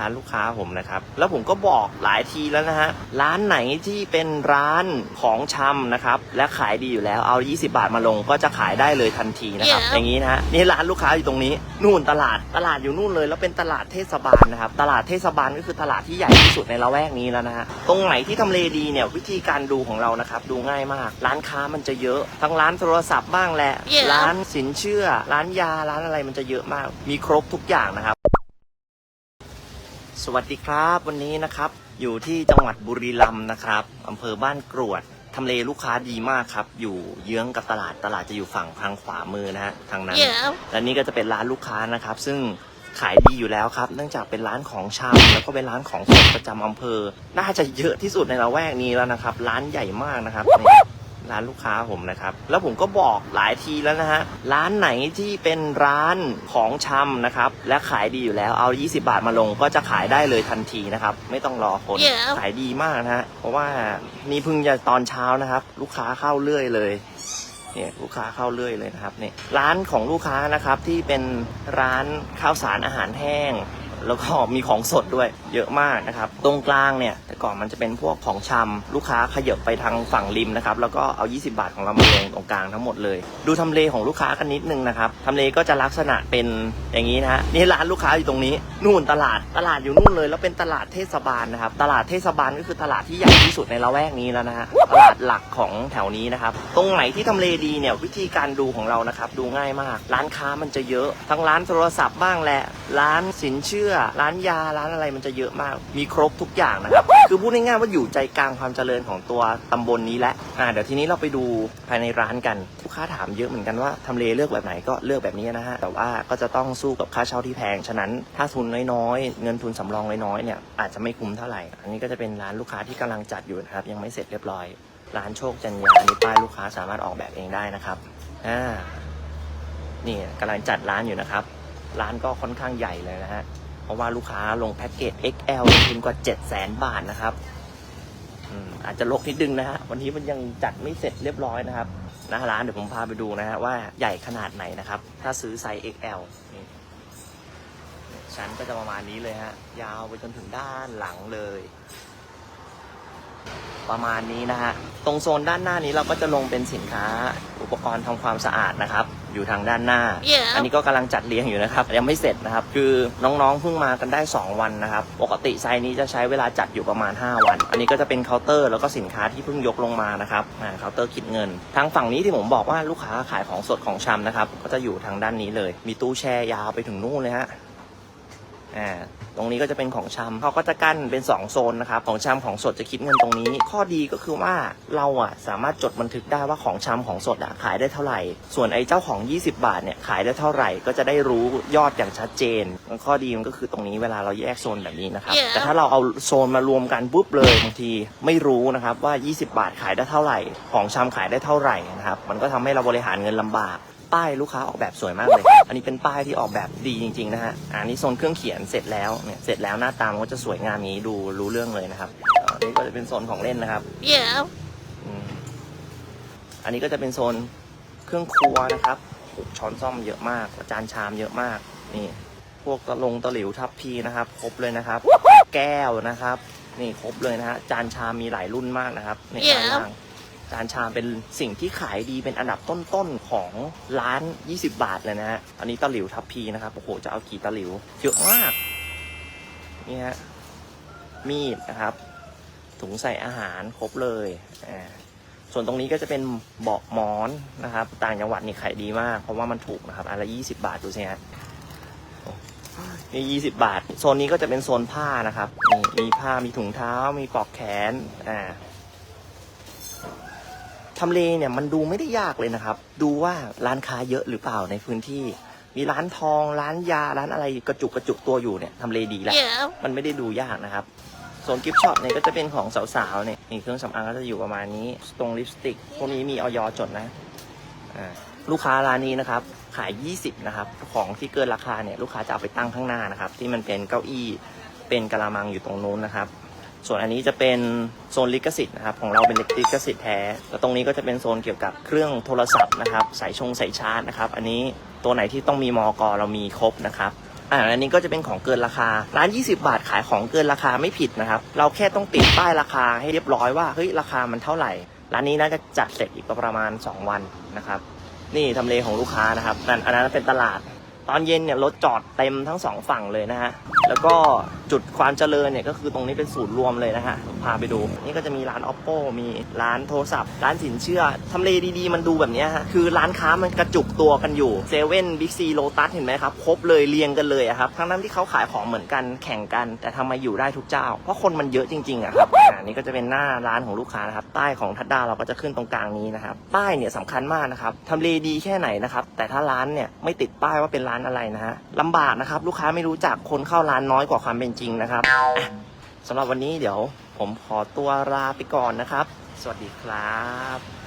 ร้านลูกค้าผมนะครับ แล้วผมก็บอกหลายทีแล้วนะฮะ ร้านไหนที่เป็นร้านของชำนะครับ และขายดีอยู่แล้วเอา 20 บาทมาลงก็จะขายได้เลยทันทีนะครับ Yeah. อย่างนี้นะฮะนี่ร้านลูกค้าอยู่ตรงนี้ นู่นตลาดตลาดอยู่นู่นเลย แล้วเป็นตลาดเทศบาลนะครับ ตลาดเทศบาลก็คือตลาดที่ใหญ่ที่สุดในละแวกนี้แล้วนะฮะตรงไหนที่ทำเลดีเนี่ยวิธีการดูของเรานะครับดูง่ายมาก ร้านค้ามันจะเยอะ ทั้งร้านโทรศัพท์บ้างแหละ Yeah. ร้านสินเชื่อ ร้านยาร้านอะไรมันจะเยอะมาก มีครบทุกอย่างนะครับ สวัสดีครับวันนี้นะครับอยู่ที่จังหวัดบุรีรัมย์นะครับอำเภอบ้านกรวดทำเลลูกค้าดีมากครับ อยู่เยื้องกับตลาดตลาดจะอยู่ฝั่งทางขวามือนะฮะทางนั้น Yeah. และนี่ก็จะเป็นร้านลูกค้านะครับ ซึ่งขายดีอยู่แล้วครับ เนื่องจากเป็นร้านของชำแล้วก็เป็นร้านของสดประจำอำเภอ น่าจะเยอะที่สุดในละแวกนี้แล้วนะครับ ร้านใหญ่มากนะครับนี่ ร้านลูกค้าผมนะครับ แล้วผมก็บอกหลายทีแล้วนะฮะ ร้านไหนที่เป็นร้านของชำนะครับ และขายดีอยู่แล้วเอา 20 บาทมาลงก็จะขายได้เลยทันทีนะครับ ไม่ต้องรอคน Yeah. ขายดีมากนะฮะ เพราะว่านี่เพิ่งจะตอนเช้านะครับ ลูกค้าเข้าเรื่อยเลยเนี่ยลูกค้าเข้าเรื่อยเลยนะครับเนี่ยร้านของลูกค้านะครับที่เป็นร้านข้าวสารอาหารแห้ง แล้วก็มีของสดด้วยเยอะมากนะครับ ตรงกลางเนี่ยแต่ก่อนมันจะเป็นพวกของชำลูกค้าขยับไปทางฝั่งริมนะครับ แล้วก็เอา 20 บาทของเรามาลงตรงกลางทั้งหมดเลย ดูทำเลของลูกค้ากันนิดนึงนะครับทำเลก็จะลักษณะเป็นอย่างนี้นะฮะนี่ร้านลูกค้าอยู่ตรงนี้นู่นตลาดตลาดอยู่นู่นเลย แล้วเป็นตลาดเทศบาลนะครับ ตลาดเทศบาลก็คือตลาดที่ใหญ่ที่สุดในละแวกนี้แล้วนะฮะตลาดหลักของแถวนี้นะครับ ตรงไหนที่ทำเลดีเนี่ยวิธีการดูของเรานะครับ ดูง่ายมาก ร้านค้ามันจะเยอะ ทั้งร้านโทรศัพท์บ้างแหละ ร้านสินเชื่อร้านยาร้านอะไรมันจะเยอะมาก มีครบทุกอย่างนะครับ คือพูดง่ายๆว่าอยู่ใจกลางความเจริญของตัวตำบลนี้แหละอ่าเดี๋ยวทีนี้เราไปดูภายในร้านกันลูกค้าถามเยอะเหมือนกันว่าทำเลเลือกแบบไหนก็เลือกแบบนี้นะฮะแต่ว่าก็จะต้องสู้กับค่าเช่าที่แพงฉะนั้นถ้าทุนน้อยๆเงินทุนสำรองน้อยๆเนี่ยอาจจะไม่คุ้มเท่าไหร่ อันนี้ก็จะเป็นร้านลูกค้าที่กำลังจัดอยู่นะครับยังไม่เสร็จเรียบร้อย ร้านโชคจันยาอันนี้ป้ายลูกค้าสามารถออกแบบเองได้นะครับอ่านี่กำลังจัดร้านอยู่นะครับ ร้านก็ค่อนข้างใหญ่เลยนะฮะ เพราะว่าลูกค้าลงแพ็กเกจ XL ลงทุนกว่า 7 0 0 0 0 0 บาทนะครับอืมอาจจะลกนิดนึงนะฮะ วันนี้มันยังจัดไม่เสร็จเรียบร้อยนะครับหนะร้านเดี๋ยวผมพาไปดูนะฮะว่าใหญ่ขนาดไหนนะครับ ถ้าซื้อไซส์ XL นี่ชั้นก็จะประมาณนี้เลยฮะ ยาวไปจนถึงด้านหลังเลย ประมาณนี้นะฮะ ตรงโซนด้านหน้านี้เราก็จะลงเป็นสินค้าอุปกรณ์ทำความสะอาดนะครับ อยู่ทางด้านหน้า Yeah. อันนี้ก็กำลังจัดเรียงอยู่นะครับ ยังไม่เสร็จนะครับ คือน้องๆเพิ่งมากันได้ 2 วันนะครับ ปกติไซส์นี้จะใช้เวลาจัดอยู่ประมาณ 5 วัน อันนี้ก็จะเป็นเคาน์เตอร์แล้วก็สินค้าที่เพิ่งยกลงมานะครับอ่าเคาน์เตอร์คิดเงิน ทางฝั่งนี้ที่ผมบอกว่าลูกค้าขายของสดของชำนะครับ ก็จะอยู่ทางด้านนี้เลย มีตู้แช่ยาวไปถึงนู่นเลยฮะ อ่าตรงนี้ก็จะเป็นของชำเขาก็จะกั้นเป็น 2 โซนนะครับ ของชำของสดจะคิดเงินตรงนี้ ข้อดีก็คือว่าเราอะสามารถจดบันทึกได้ว่าของชำของสดอะขายได้เท่าไหร่ ส่วนไอ้เจ้าของ 20 บาทเนี่ยขายได้เท่าไหร่ก็จะได้รู้ยอดอย่างชัดเจน ข้อดีมันก็คือตรงนี้เวลาเราแยกโซนแบบนี้นะครับ Yeah. แต่ถ้าเราเอาโซนมารวมกันปุ๊บเลยบางทีไม่รู้นะครับว่า 20 บาทขายได้เท่าไหร่ ของชำขายได้เท่าไหร่นะครับ มันก็ทำให้เราบริหารเงินลำบาก ป้ายลูกค้าออกแบบสวยมากเลย อันนี้เป็นป้ายที่ออกแบบดีจริงๆนะฮะอะอันนี้โซนเครื่องเขียนเสร็จแล้วเนี่ยเสร็จแล้วหน้าตามนก็จะสวยงามอย่างนี้ดูรู้เรื่องเลยนะครับอ่าอันนี้ก็จะเป็นโซนของเล่นนะครับ Yeah. อืมอันนี้ก็จะเป็นโซนเครื่องครัวนะครับโอ้โหช้อนซ่อมเยอะมาก จานชามเยอะมาก นี่ พวกตะลงตะหลิวทับพีนะครับ ครบเลยนะครับ แก้วนะครับ นี่ครบเลยนะฮะ จานชามมีหลายรุ่นมากนะครับในด้านล่าง จานชามเป็นสิ่งที่ขายดีเป็นอันดับต้นๆของร้าน 20 บาทเลยนะฮะ อันนี้ตะหลิวทับพีนะครับ โอ้โห จะเอากี่ตะหลิว เยอะมาก นี่ฮะ มีดนะครับ ถุงใส่อาหารครบเลย อ่า ส่วนตรงนี้ก็จะเป็นเบาะหมอนนะครับ ต่างจังหวัดนี่ขายดีมาก เพราะว่ามันถูกนะครับอันละยี่สิบาทดูสิฮะนี่ยี่สิบาท โซนนี้ก็จะเป็นโซนผ้านะครับ มีผ้า มีถุงเท้า มีปลอกแขน อ่า ทำเลเนี่ยมันดูไม่ได้ยากเลยนะครับ ดูว่าร้านค้าเยอะหรือเปล่าในพื้นที่ มีร้านทอง ร้านยา ร้านอะไรกระจุกกระจุกตัวอยู่เนี่ยทำเลดีแล้ว Yeah. มันไม่ได้ดูยากนะครับ โซนกิฟต์ช็อปเนี่ยก็จะเป็นของสาวๆเนี่ยนี่เครื่องสำอางก็จะอยู่ประมาณนี้ ตรงลิปสติก พวกนี้มีออยจดนะอ่าลูกค้าร้านนี้นะครับ ขาย 20 นะครับ ของที่เกินราคาเนี่ยลูกค้าจะเอาไปตั้งข้างหน้านะครับ ที่มันเป็นเก้าอี้ เป็นกะละมังอยู่ตรงนู้นนะครับ ส่วนอันนี้จะเป็นโซนลิขสิทธิ์นะครับของเราเป็นลิขสิทธิ์แท้แล้วตรงนี้ก็จะเป็นโซนเกี่ยวกับเครื่องโทรศัพท์นะครับสายชงสายชาร์จนะครับอันนี้ตัวไหนที่ต้องมีมอกเรามีครบนะครับอ่าอันนี้ก็จะเป็นของเกินราคา ร้าน 20 บาทขายของเกินราคาไม่ผิดนะครับ เราแค่ต้องติดป้ายราคาให้เรียบร้อยว่าเฮ้ยราคามันเท่าไหร่ ร้านนี้น่าจะจัดเสร็จอีกประมาณ 2 วันนะครับ นี่ทำเลของลูกค้านะครับนั่นอันนั้นเป็นตลาด ตอนเย็นเนี่ยรถจอดเต็มทั้งสองฝั่งเลยนะฮะ แล้วก็จุดความเจริญเนี่ยก็คือตรงนี้เป็นศูนย์รวมเลยนะฮะ พาไปดู นี่ก็จะมีร้าน oppo มีร้านโทรศัพท์ ร้านสินเชื่อ ทำเลดีๆ มันดูแบบนี้ฮะ คือร้านค้ามันกระจุกตัวกันอยู่เซเว่นบิ๊กซีโลตัสเห็นไหมครับ ครบเลยเรียงกันเลยครับ ทั้งนั้นที่เขาขายของเหมือนกันแข่งกัน แต่ทำไมอยู่ได้ทุกเจ้า เพราะคนมันเยอะจริงๆอะครับอ่านี่ก็จะเป็นหน้าร้านของลูกค้านะครับป้ายของทัดดาเราก็จะขึ้นตรงกลางนี้นะครับ ป้ายเนี่ยสำคัญมากนะครับทำเลดีแค่ไหนนะครับ แต่ถ้าร้านเนี่ยไม่ติดป้ายว่าเป็นร้านอะไรนะฮะลำบากนะครับ ลูกค้าไม่รู้จักคนเข้าร้านน้อยกว่าความเป็นจริงนะครับสำหรับวันนี้เดี๋ยวผมขอตัวลาไปก่อนนะครับ สวัสดีครับ